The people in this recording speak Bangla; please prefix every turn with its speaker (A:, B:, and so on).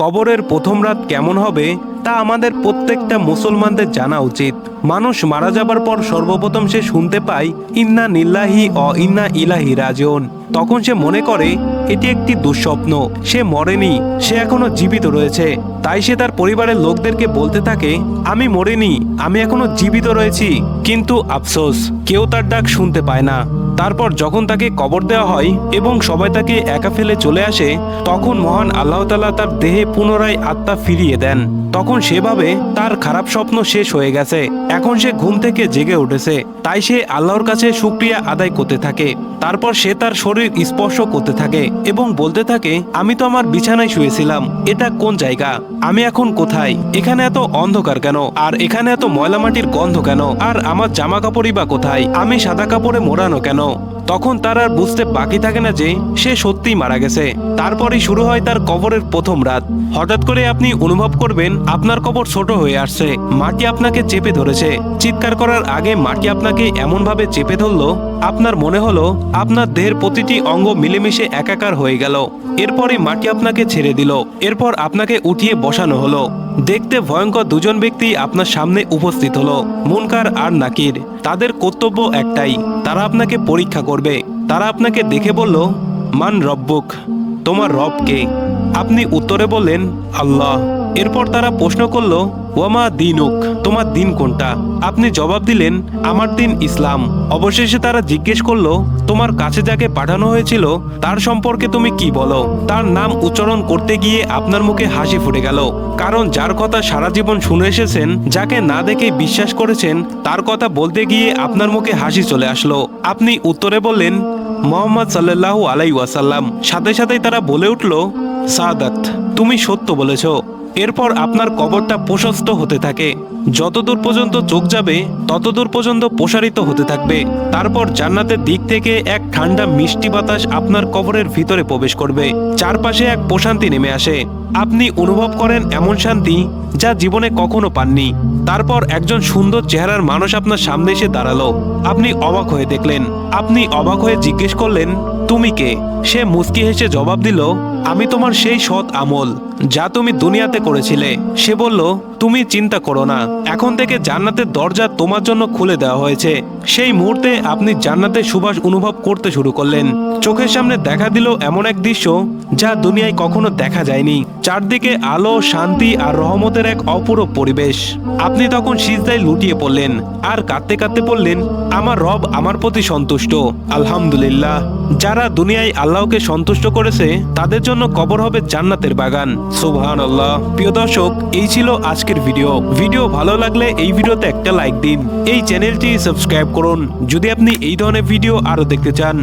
A: কবরের প্রথম রাত কেমন হবে তা আমাদের প্রত্যেকটা মুসলমানদের জানা উচিত। মানুষ মারা যাবার পর সর্বপ্রথম সে শুনতে পায়, ইন্না নিল্লাহি অ ইন্না ইলাহি রাজন তখন সে মনে করে, এটি একটি দুঃস্বপ্ন, সে মরেনি, সে এখনও জীবিত রয়েছে। তাই সে তার পরিবারের লোকদেরকে বলতে থাকে, আমি মরিনি, আমি এখনও জীবিত রয়েছি, কিন্তু আফসোস, কেউ তার ডাক শুনতে পায় না। তারপর যখন তাকে কবর দেওয়া হয় এবং সবাই তাকে একা ফেলে চলে আসে, তখন মহান আল্লাহ তালা তার দেহে পুনরায় আত্মা ফিরিয়ে দেন। তখন সেভাবে তার খারাপ স্বপ্ন শেষ হয়ে গেছে। এখন সে ঘুম থেকে জেগে উঠেছে। তাই সে আল্লাহর কাছে সুক্রিয়া আদায় করতে থাকে। তারপর সে তার শরীর স্পর্শ করতে থাকে এবং বলতে থাকে, আমি তো আমার বিছানায় শুয়েছিলাম। এটা কোন জায়গা? আমি এখন কোথায়? এখানে এত অন্ধকার কেন? আর এখানে এত ময়লা মাটির গন্ধ কেন? আর আমার জামা কাপড়ই বা কোথায়? আমি সাদা কাপড়ে মোড়ানো কেন? তখন তার আর বুঝতে বাকি থাকে না যে সে সত্যিই মারা গেছে। তারপরেই শুরু হয় তার কবরের প্রথম রাত। হঠাৎ করে আপনি অনুভব করবেন, আপনার কবর ছোট হয়ে আসছে। মাটি আপনাকে চেপে ধরেছে। চিৎকার করার আগে মাটি আপনাকে এমনভাবে চেপে ধরলো, আপনার মনে হলো আপনার দেহের প্রতিটি অঙ্গ মিলেমিশে একাকার হয়ে গেল। এরপরে মাটি আপনাকে ছেড়ে দিল। এরপর আপনাকে উঠিয়ে বসানো হলো। দেখতে ভয়ঙ্কর দুজন ব্যক্তি আপনার সামনে উপস্থিত হলো। মুনকার আর নাকির, তাদের কর্তব্য একটাই, তারা আপনাকে পরীক্ষা করবে। তারা আপনাকে দেখে বলল মান রব্বুক তোমার রব কে আপনি উত্তরে বললেন আল্লাহ। এরপর তারা প্রশ্ন করল, ওয়ামা দিনুক, তোমার দিন কোনটা? আপনি জবাব দিলেন, আমার দিন ইসলাম। অবশেষে তারা জিজ্ঞেস করল, তোমার কাছে যাকে পাঠানো হয়েছিল, তার সম্পর্কে তুমি কি বলো? তার নাম উচ্চারণ করতে গিয়ে আপনার মুখে হাসি ফুটে গেল। কারণ যার কথা সারা জীবন শুনে এসেছেন, যাকে না দেখে বিশ্বাস করেছেন, তার কথা বলতে গিয়ে আপনার মুখে হাসি চলে আসলো। আপনি উত্তরে বললেন, মোহাম্মদ সাল্লাল্লাহু আলাই ওয়াসাল্লাম। সাথে সাথেই তারা বলে উঠল, সাদাত, তুমি সত্য বলেছ। এরপর আপনার কবরটা প্রশস্ত হতে থাকে। যতদূর পর্যন্ত চোখ যাবে, ততদূর পর্যন্ত প্রসারিত হতে থাকবে। তারপর জান্নাতের দিক থেকে এক ঠান্ডা মিষ্টি বাতাস আপনার কবরের ভিতরে প্রবেশ করবে। চারপাশে এক প্রশান্তি নেমে আসে। আপনি অনুভব করেন এমন শান্তি যা জীবনে কখনো পাননি। তারপর একজন সুন্দর চেহারার মানুষ আপনার সামনে এসে দাঁড়াল। আপনি অবাক হয়ে দেখলেন। আপনি অবাক হয়ে জিজ্ঞেস করলেন, তুমি কে? সে মুস্কি হেসে জবাব দিল, আমি তোমার সেই সৎ আমল যা তুমি দুনিয়াতে করেছিলে। সে বলল, তুমি চিন্তা করো না। এখন থেকে জান্নাতের দরজা তোমার জন্য খুলে দেওয়া হয়েছে। সেই মুহূর্তে আপনি জান্নাতের সুবাস অনুভব করতে শুরু করলেন। চোখের সামনে দেখা দিল এমন এক দৃশ্য যা দুনিয়ায় কখনো দেখা যায়নি। চারদিকে আলো, শান্তি আর রহমতের এক অপূরব পরিবেশ। আপনি তখন সিজদায় লুটিয়ে পড়লেন আর কাঁদতে কাঁদতে বললেন, আমার রব আমার প্রতি সন্তুষ্ট। আলহামদুলিল্লাহ। যারা দুনিয়ায় আল্লাহকে সন্তুষ্ট করেছে, তাদের জন্য কবর হবে জান্নাতের বাগান। সুবহান আল্লাহ প্রিয় দর্শক, এই ছিল আজকের ভিডিও। ভিডিও ভালো লাগলে এই ভিডিওতে একটা লাইক দিন। এই চ্যানেলটি সাবস্ক্রাইব করুন। যদি আপনি এই ধরনের ভিডিও আরও দেখতে চান